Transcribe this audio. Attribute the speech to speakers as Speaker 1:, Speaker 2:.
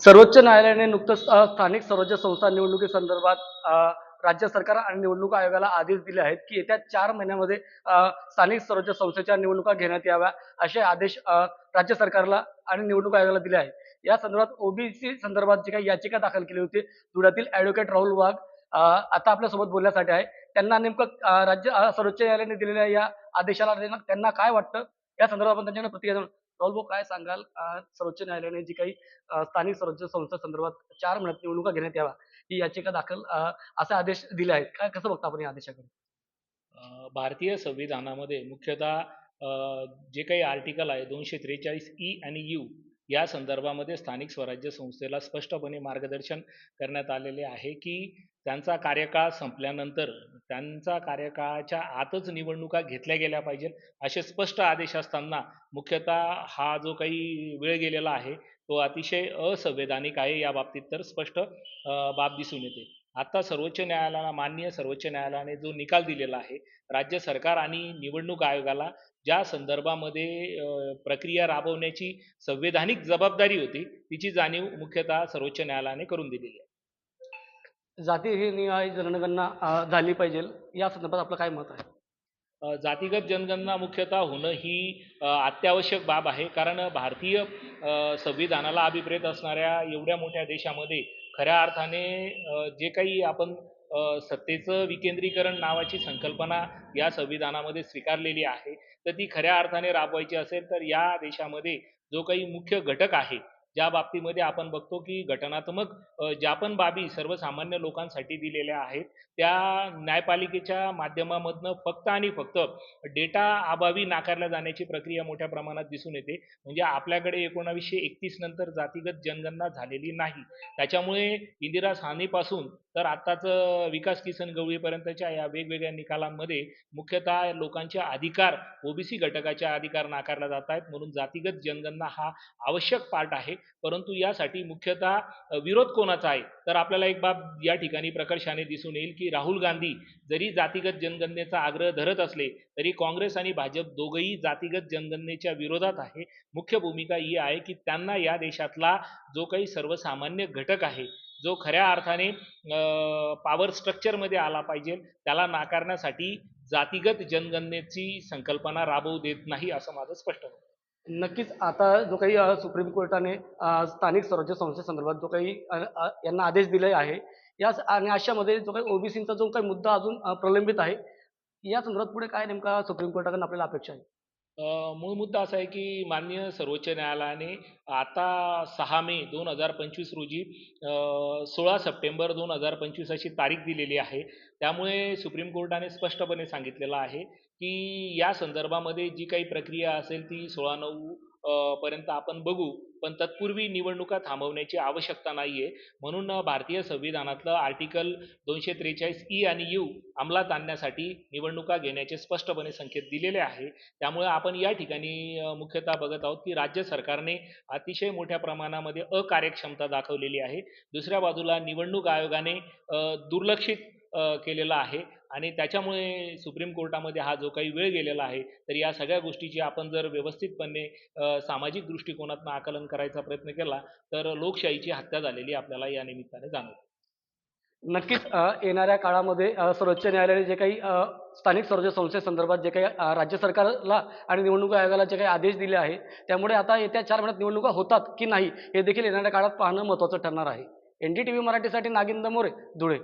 Speaker 1: सर्वोच्च न्यायालयाने नुकतंच स्थानिक स्वराज्य संस्था निवडणुकीसंदर्भात राज्य सरकार आणि निवडणूक आयोगाला आदेश दिले आहेत की येत्या चार महिन्यामध्ये स्थानिक स्वराज्य संस्थेच्या निवडणुका घेण्यात याव्या असे आदेश राज्य सरकारला आणि निवडणूक आयोगाला दिले आहेत. या संदर्भात ओबीसी संदर्भात जी काही याचिका दाखल केली होती धुळ्यातील ऍडव्होकेट राहुल वाघ आता आपल्यासोबत बोलण्यासाठी आहे. त्यांना नेमकं राज्य सर्वोच्च न्यायालयाने दिलेल्या या आदेशाला त्यांना- काय वाटतं? या संदर्भात आपण त्यांच्याकडे प्रतिक्रिया राहुल भाऊ काय सांगाल? सर्वोच्च न्यायालयाने जी काही स्थानिक स्वराज्य संस्था संदर्भात चार महिन्यात निवडणुका घेण्यात याव्या ही याचिका दाखल असे आदेश दिले आहेत. काय कसं बघता आपण या आदेशाकडे?
Speaker 2: भारतीय संविधानामध्ये मुख्यतः जे काही आर्टिकल आहे दोनशे त्रेचाळीस ई आणि यू या संदर्भामध्ये स्थानिक स्वराज्य संस्थेला स्पष्टपणे मार्गदर्शन करण्यात आलेले आहे की त्यांचा कार्यकाळ संपल्यानंतर त्यांचा कार्यकाळाच्या आतच निवडणुका घेतल्या गेल्या पाहिजेत असे स्पष्ट आदेश असताना मुख्यतः हा जो काही वेळ गेलेला आहे तो अतिशय असंवैधानिक आहे या बाबतीत तर स्पष्ट बाब दिसून येते. आता सर्वोच्च न्यायालयाला माननीय सर्वोच्च न्यायालयाने जो निकाल दिलेला आहे राज्य सरकार आणि निवडणूक आयोगाला ज्या संदर्भामध्ये प्रक्रिया राबवण्याची संवैधानिक जबाबदारी होती तिची जाणीव मुख्यतः सर्वोच्च न्यायालयाने करून दिलेली आहे.
Speaker 1: जाती ही निहाय जनगणना झाली पाहिजे. या संदर्भात आपलं काय मत आहे?
Speaker 2: जातीगत जनगणना मुख्यतः होणं ही अत्यावश्यक बाब आहे. कारण भारतीय संविधानाला अभिप्रेत असणाऱ्या एवढ्या मोठ्या देशामध्ये खऱ्या अर्थाने जे काही आपण सत्तेचं विकेंद्रीकरण नावाची संकल्पना या संविधानामध्ये स्वीकारलेली आहे तर ती खऱ्या अर्थाने राबवायची असेल तर या देशामध्ये जो काही मुख्य घटक आहे ज्या बाबतीमध्ये आपण बघतो की घटनात्मक ज्या पण बाबी सर्वसामान्य लोकांसाठी दिलेल्या आहेत त्या न्यायपालिकेच्या माध्यमामधनं फक्त आणि फक्त डेटा अभावी नाकारल्या जाण्याची प्रक्रिया मोठ्या प्रमाणात दिसून येते. म्हणजे आपल्याकडे एकोणावीसशे एकतीस नंतर जातीगत जनगणना झालेली नाही. त्याच्यामुळे इंदिरा सानेपासून तर आत्ताच विकास किसन गवळीपर्यंतच्या या वेगवेगळ्या निकालांमध्ये मुख्यतः लोकांचे अधिकार ओबीसी घटकाचे अधिकार नाकारला जात आहेत. म्हणून जातीगत जनगणना हा आवश्यक पार्ट आहे. परंतु यासाठी मुख्यतः विरोध कोणाचा आहे? तर आपल्याला एक बाब या ठिकाणी प्रकर्षाने दिसून येईल की राहुल गांधी जरी जातीगत जनगणनेचा आग्रह धरत असले तरी काँग्रेस आणि भाजप दोघंही जातीगत जनगणनेच्या विरोधात आहे. मुख्य भूमिका ही आहे की त्यांना या देशातला जो काही सर्वसामान्य घटक आहे जो खऱ्या अर्थाने पॉवर स्ट्रक्चरमध्ये आला पाहिजे त्याला नाकारण्यासाठी जातीगत जनगणनेची संकल्पना राबवू देत नाही असं माझं स्पष्ट होतं
Speaker 1: नक्कीच. आता जो काही सुप्रीम कोर्टाने स्थानिक स्वराज्य संस्थेसंदर्भात जो काही यांना आदेश दिले आहे या आणि अशामध्ये जो काही ओबीसीचा जो काही मुद्दा अजून प्रलंबित आहे या संदर्भात पुढे काय नेमका सुप्रीम कोर्टाकडून आपल्याला अपेक्षा आहे?
Speaker 2: अ, मूळ मुद्दा असा आहे की माननीय सर्वोच्च न्यायालयाने आता सहा मे दोन हजार पंचवीस रोजी सोळा सप्टेंबर दोन हजार पंचवीस अशी तारीख दिलेली आहे. त्यामुळे सुप्रीम कोर्टाने स्पष्टपणे सांगितलेलं आहे की या संदर्भामध्ये जी काही प्रक्रिया असेल ती सोळा नऊ अ, पर्यंत आपण बघू. पण तत्पूर्वी निवडणुका थांबवण्याची आवश्यकता नाही आहे म्हणून भारतीय संविधानातलं आर्टिकल दोनशे त्रेचाळीस ई आणि यू अंमलात आणण्यासाठी निवडणुका घेण्याचे स्पष्टपणे संकेत दिलेले आहे. त्यामुळे आपण या ठिकाणी मुख्यतः बघत आहोत की राज्य सरकारने अतिशय मोठ्या प्रमाणामध्ये अकार्यक्षमता दाखवलेली आहे. दुसऱ्या बाजूला निवडणूक आयोगाने दुर्लक्षित केलेलं आहे. आणि त्याच्यामुळे सुप्रीम कोर्टामध्ये हा जो काही वेळ गेलेला आहे तर या सगळ्या गोष्टीची आपण जर व्यवस्थितपणे सामाजिक दृष्टिकोनातून आकलन करायचा प्रयत्न केला तर लोकशाहीची हत्या झालेली आपल्याला या निमित्ताने जाणवते.
Speaker 1: नक्कीच येणाऱ्या काळामध्ये सर्वोच्च न्यायालयाने जे काही स्थानिक स्वराज्य संस्थेसंदर्भात जे काही राज्य सरकारला आणि निवडणूक आयोगाला जे काही आदेश दिले आहे त्यामुळे आता येत्या चार महिन्यात निवडणुका होतात की नाही हे देखील येणाऱ्या काळात पाहणं महत्त्वाचं ठरणार आहे. एन डी टी व्ही मराठीसाठी नागिंद मोरे धुळे.